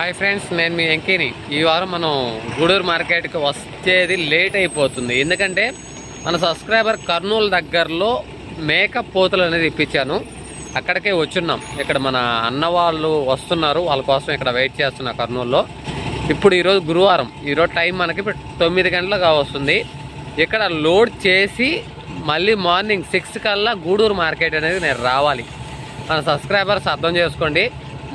Hi friends నేను మీ వెంకీని. ఈ వారం మనం గూడూరు మార్కెట్కి వచ్చేది లేట్ అయిపోతుంది. ఎందుకంటే మన సబ్స్క్రైబర్ కర్నూలు దగ్గరలో మేకప్ పోతులు అనేది ఇప్పించాను. అక్కడికే వచ్చున్నాం. ఇక్కడ మన అన్న వాళ్ళు వస్తున్నారు. వాళ్ళ కోసం ఇక్కడ వెయిట్ చేస్తున్నా కర్నూలులో. ఇప్పుడు ఈరోజు గురువారం. ఈరోజు టైం మనకి తొమ్మిది గంటలకు వస్తుంది ఇక్కడ లోడ్ చేసి మళ్ళీ మార్నింగ్ సిక్స్ కల్లా గూడూరు మార్కెట్ అనేది నేను రావాలి. మన సబ్స్క్రైబర్స్ అర్థం చేసుకోండి.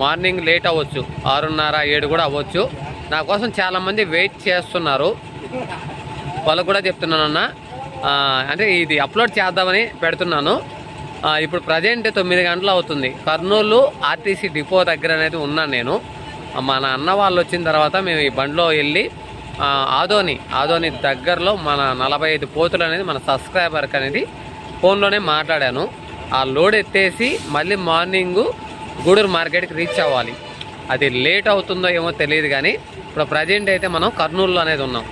మార్నింగ్ లేట్ అవ్వచ్చు. ఆరున్నర ఏడు కూడా అవ్వచ్చు. నా కోసం చాలామంది వెయిట్ చేస్తున్నారు. వాళ్ళకు కూడా చెప్తున్నానన్న అంటే ఇది అప్లోడ్ చేద్దామని పెడుతున్నాను. ఇప్పుడు ప్రజెంట్ తొమ్మిది గంటలు అవుతుంది. కర్నూలు ఆర్టీసీ డిపో దగ్గర అనేది ఉన్నాను నేను. మన అన్న వాళ్ళు వచ్చిన తర్వాత మేము ఈ బండిలో వెళ్ళి ఆదోని ఆదోని దగ్గరలో మన నలభై ఐదు పోతులు అనేది మన సబ్స్క్రైబర్కి అనేది ఫోన్లోనే మాట్లాడాను. ఆ లోడ్ ఎత్తేసి మళ్ళీ మార్నింగు గూడూరు మార్కెట్కి రీచ్ అవ్వాలి. అది లేట్ అవుతుందో ఏమో తెలియదు కానీ ఇప్పుడు ప్రజెంట్ అయితే మనం కర్నూలులో అనేది ఉన్నాం.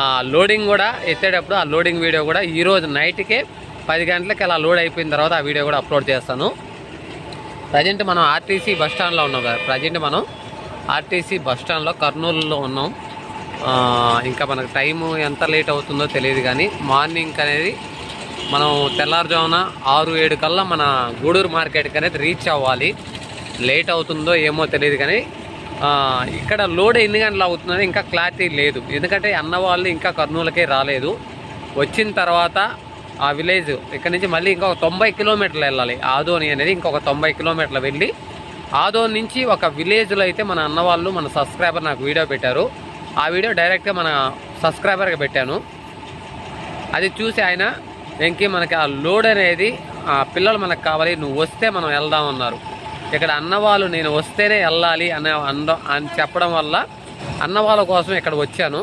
ఆ లోడింగ్ కూడా ఎత్తేటప్పుడు ఆ లోడింగ్ వీడియో కూడా ఈరోజు నైట్కే పది గంటలకి అలా లోడ్ అయిపోయిన తర్వాత ఆ వీడియో కూడా అప్లోడ్ చేస్తాను. ప్రజెంట్ మనం ఆర్టీసీ బస్ స్టాండ్లో ఉన్నాం కదా ప్రజెంట్ మనం ఆర్టీసీ బస్ స్టాండ్లో కర్నూలులో ఉన్నాం. ఇంకా మనకు టైము ఎంత లేట్ అవుతుందో తెలియదు కానీ మార్నింగ్ అనేది మనం తెల్లారుజామున ఆరు ఏడు కల్లా మన గూడూరు మార్కెట్కి అనేది రీచ్ అవ్వాలి. లేట్ అవుతుందో ఏమో తెలియదు కానీ ఇక్కడ లోడ్ ఎన్ని గంటలు అవుతుందని ఇంకా క్లారిటీ లేదు. ఎందుకంటే అన్న వాళ్ళు ఇంకా కర్నూలుకే రాలేదు. వచ్చిన తర్వాత ఆ విలేజ్ ఇక్కడ నుంచి మళ్ళీ ఇంకొక తొంభై కిలోమీటర్లు వెళ్ళాలి. ఆదోని అనేది ఇంకొక తొంభై కిలోమీటర్లు వెళ్ళి ఆదోని నుంచి ఒక విలేజ్లో అయితే మన అన్న వాళ్ళు మన సబ్స్క్రైబర్ నాకు వీడియో పెట్టారు. ఆ వీడియో డైరెక్ట్గా మన సబ్స్క్రైబర్కి పెట్టాను. అది చూసి ఆయన ఇంకే మనకి ఆ లోడ్ అనేది ఆ పిల్లలు మనకు కావాలి నువ్వు వస్తే మనం వెళ్దాం అన్నారు. ఇక్కడ అన్నవాళ్ళు నేను వస్తేనే వెళ్ళాలి అనే అంద అని చెప్పడం వల్ల అన్నవాళ్ళ కోసం ఇక్కడ వచ్చాను.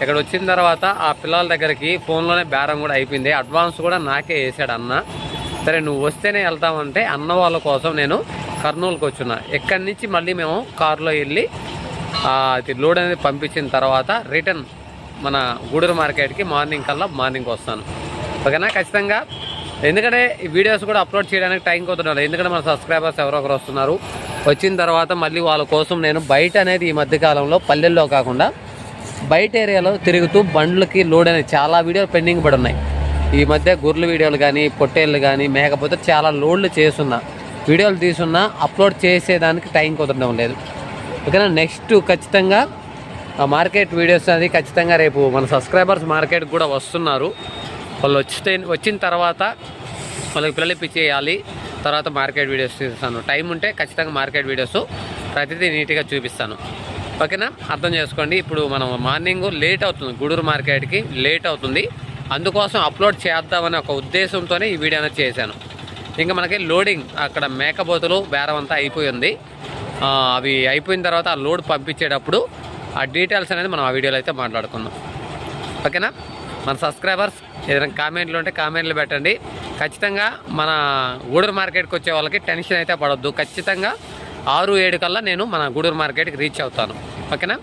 ఇక్కడ వచ్చిన తర్వాత ఆ పిల్లల దగ్గరికి ఫోన్లోనే బేరం కూడా అయిపోయింది. అడ్వాన్స్ కూడా నాకే వేసాడు అన్న. సరే నువ్వు వస్తేనే వెళ్తామంటే అన్న వాళ్ళ కోసం నేను కర్నూలుకి వచ్చున్నా. ఇక్కడి నుంచి మళ్ళీ మేము కారులో వెళ్ళి అది లోడ్ అనేది పంపించిన తర్వాత రిటర్న్ మన గూడూరు మార్కెట్కి మార్నింగ్ కల్లా మార్నింగ్ వస్తాను. ఓకేనా? ఖచ్చితంగా ఎందుకంటే ఈ వీడియోస్ కూడా అప్లోడ్ చేయడానికి టైం కుదరదు. ఎందుకంటే మన సబ్స్క్రైబర్స్ ఎవరో ఒకరు వస్తున్నారు. వచ్చిన తర్వాత మళ్ళీ వాళ్ళ కోసం నేను బయట అనేది ఈ మధ్యకాలంలో పల్లెల్లో కాకుండా బయట ఏరియాలో తిరుగుతూ బండ్లకి లోడ్ అనేది చాలా వీడియోలు పెండింగ్ పడి ఉన్నాయి. ఈ మధ్య గుర్రెల వీడియోలు కానీ పొట్టేళ్ళు కానీ మేకపోతే చాలా లోడ్లు చేస్తున్నా. వీడియోలు తీసున్నా అప్లోడ్ చేసేదానికి టైం కుదరడం లేదు. ఓకేనా? నెక్స్ట్ ఖచ్చితంగా ఆ మార్కెట్ వీడియోస్ అది ఖచ్చితంగా రేపు మన సబ్స్క్రైబర్స్ మార్కెట్ కూడా వస్తున్నారు. వాళ్ళు వచ్చితే వచ్చిన తర్వాత వాళ్ళకి పిల్లలు ఇప్పించేయాలి. తర్వాత మార్కెట్ వీడియోస్ చూపిస్తాను టైం ఉంటే ఖచ్చితంగా మార్కెట్ వీడియోస్ ప్రతిదీ నీట్గా చూపిస్తాను. ఓకేనా? అర్థం చేసుకోండి. ఇప్పుడు మనం మార్నింగ్ లేట్ అవుతుంది. గూడూరు మార్కెట్కి లేట్ అవుతుంది. అందుకోసం అప్లోడ్ చేద్దామనే ఒక ఉద్దేశంతోనే ఈ వీడియో అనేది చేశాను. ఇంకా మనకి లోడింగ్ అక్కడ మేకపోతులు బేరం అంతా అయిపోయింది అవి అయిపోయిన తర్వాత ఆ లోడ్ పంపించేటప్పుడు ఆ డీటెయిల్స్ అనేది మనం ఆ వీడియోలో అయితే మాట్లాడుకుందాం. ఓకేనా? మన సబ్స్క్రైబర్స్ ఏదైనా కామెంట్లు ఉంటే కామెంట్లు పెట్టండి. ఖచ్చితంగా మన గూడూరు మార్కెట్కి వచ్చే వాళ్ళకి టెన్షన్ అయితే పడద్దు. ఖచ్చితంగా ఆరు ఏడు కల్లా నేను మన గూడూరు మార్కెట్కి రీచ్ అవుతాను. ఓకేనా?